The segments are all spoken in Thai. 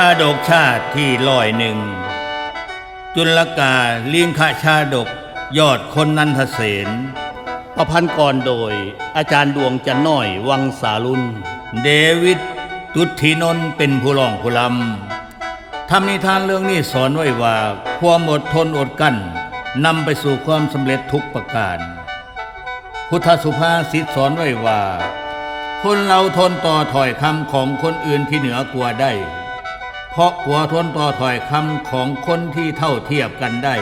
ชาดกชาติที่ลอยหนึ่ง จุลกาเลียงขะชาดกยอดคนนันทเสนประพันธ์กรโดยอาจารย์ดวงจันน้อยวังสาลุนเดวิดตุทินนเป็นผู้ร้องผู้ลำทำนิทานเรื่องนี้สอนไว้ว่าความอดทนอดกลั้นนำไปสู่ความสำเร็จทุกประการ พุทธสุภาษิตสอนไว้ว่า คนเราทนต่อถอยคำของคนอื่นที่เหนือกว่าได้ เพราะกลัวทนต่อถอยคำของคนที่เท่าเทียบกันได้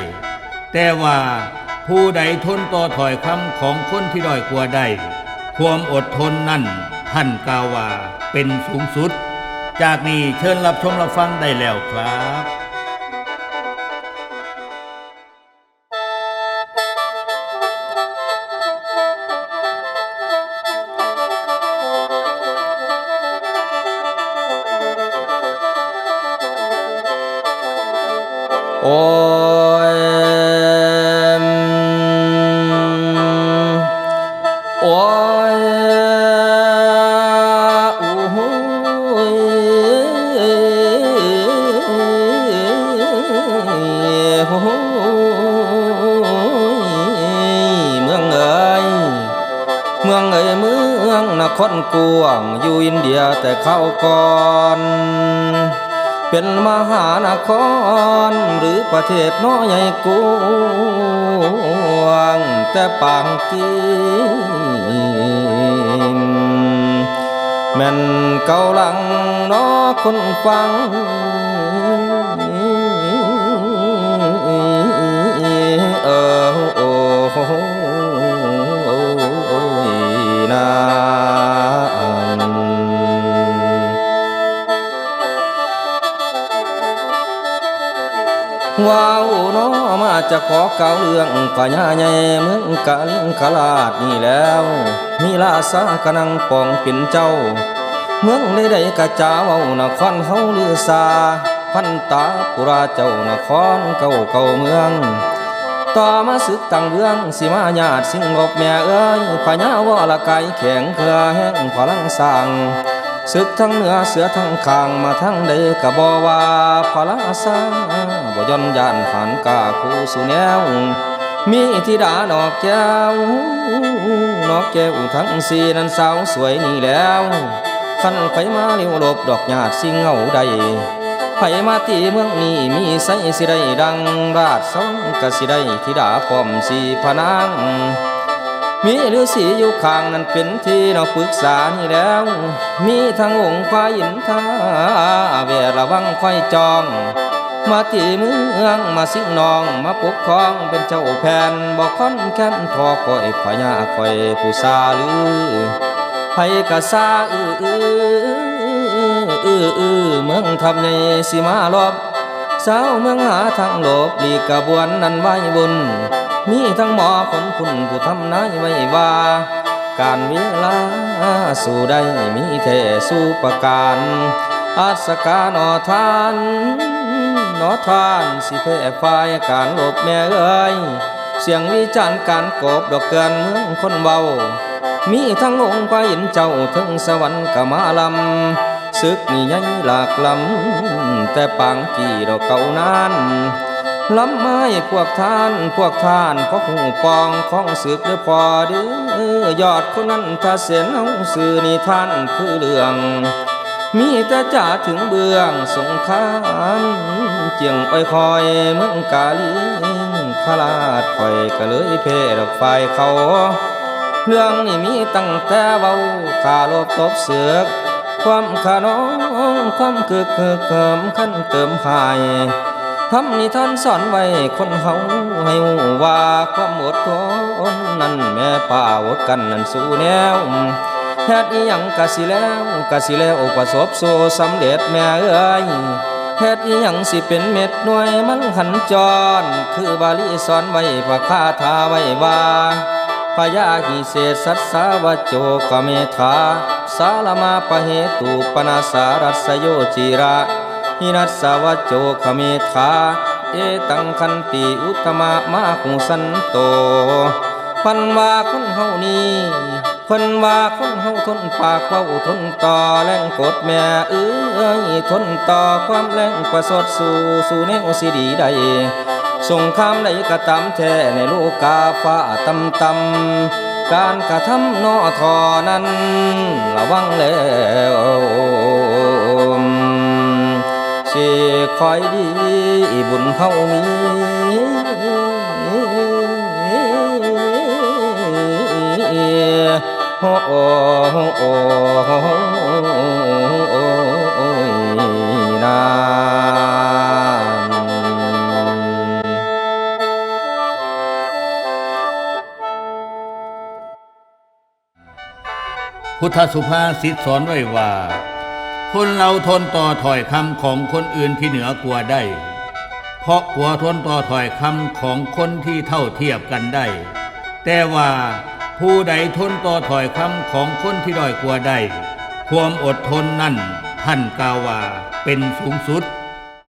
แต่ว่าผู้ใดทนต่อถอยคำของคนที่ด้อยกลัวได้ความอดทนนั่นท่านกล่าวว่าเป็นสูงสุด จากนี้เชิญรับชมรับฟังได้แล้วครับ งนครกวางอยู่อินเดียแต่เข้าก่อน เป็นมหานคร หรือประเทศน้อยใหญ่กวางแต่ปางกีแม่นเกาลังนอคนฟัง ว้าวน้อมาจะขอเก่าเรื่องพญาใหญ่เมืองกาลิงคลาดนี่แล้ว มีลาสากนังปองเป็นเจ้า เมืองใดๆกะจ้าเว้านครเฮาลือซาพันตาปุราเจ้านครเก่าเก่าเมือง ต่อมาศึกตั้งเบื้องสิมาญาติสิงลบแม่เอ้ยพญาวอละไกแข็งเครือแห้งพลังสร้าง ศึกทั้งเหนือเสือทั้งข้างมาทั้งใดกะบอว่าพลาสาบ่ย่อนยานผ่านกาคูสุแนว มีธิดาดอกแก้วนอกแก้วทั้งสี่นั้นสาวสวยนี่แล้วขันไผมาเลี้ยวหลบดอกหยาดสิงเงาใดไผมาตีเมืองนี้มีไสสิได้ดังราชสองกะสิได้ธิดาพร้อมสีพนาง มีฤาษีอยู่ข้างนั้นเป็นที่เราปรึกษานี่แล้ว มีทั้งองค์ควายอินทาเวรระวังควายจอง มาตีเมืองมาสิงนอง มาปกครองเป็นเจ้าแผ่นบอกค้อนแค้นทอคอยพญาคอยผู้ซาลือไผกะซาอืออืออืออือเมืองทำในสิมาลบสาวเมืองหาทางหลบหลีกกระบวนนั้นไว้บุญ มีทั้งหมอคนคุณผู้ทำนายไว้ว่า การเวลาสู่ได้มีเทสู่ประการอาสกาหนอทานหนอทานสิเพฝ่ายการหลบแม่เอ้ยเสียงวิจารณ์การกบดอกเกินเมืองคนเบามีทั้งองค์พระอินเจ้าถึงสวรรค์กมาลำศึกนี่ใหญ่หลากลำแต่ปางกี่ดอกเก่านาน ลำไม้พวกท่านพวกท่านเพราะหูปองของศึกเด้อพอด้อยอดคนนั้นถ้าเสียนเอาสื่อนี่ท่านคือเรื่อง มีแต่จ่าถึงเบื้องสงครามเจียงอ้อยคอยเมืองกาลีขลาดคอยก็เลยเพดอกไฟเขา เรื่องนี้มีตั้งแต่เบาขาลบตบเสือกความขาน้องความคึกคือเกิมขั้นเติมหาย ทำนิทานสอนไว้คนเฮาให้ว่าความอดทนนั้นแม่ป่าอดกันนั้นสู้แนวเฮ็ดอีหยังกะสิแล้วกะสิแล้วประสบสู่สำเร็จแม่เอ้ยเฮ็ดอีหยังสิเป็นเม็ดหน่วยมันหันจร คือบาลีสอนไว้พระคาถาไว้ว่าพยาหิเศษสัสสาวโจกเมธาสาลมาปะเหตุปนาสารัสโยจิระ หินัสสาวโจกเมธาเอตังคันติอุตมะมาคุสันโตพันว่าคนเฮานี้เพิ่นว่าคนเฮาทนปากเว้าทนต่อแรงกดแม่เอ้ยทนต่อความแรงประสดสู่สู่แนวสิดีได้สงครามใดก็ตามแท้ในโลกาฟ้าตำตำการกระทำนอทอนั้นระวังแล้ว สิคอยดีบุญเฮามีโอ้โอ้โอ้โอ้โอ้ยนานพุทธสุภาษิตสอนไว้ว่า คนเราทนต่อถอยคำของคนอื่นที่เหนือกว่าได้ เพราะกลัวทนต่อถอยคำของคนที่เท่าเทียบกันได้ แต่ว่าผู้ใดทนต่อถอยคำของคนที่ด้อยกว่าได้ ความอดทนนั่นท่านกล่าวว่าเป็นสูงสุด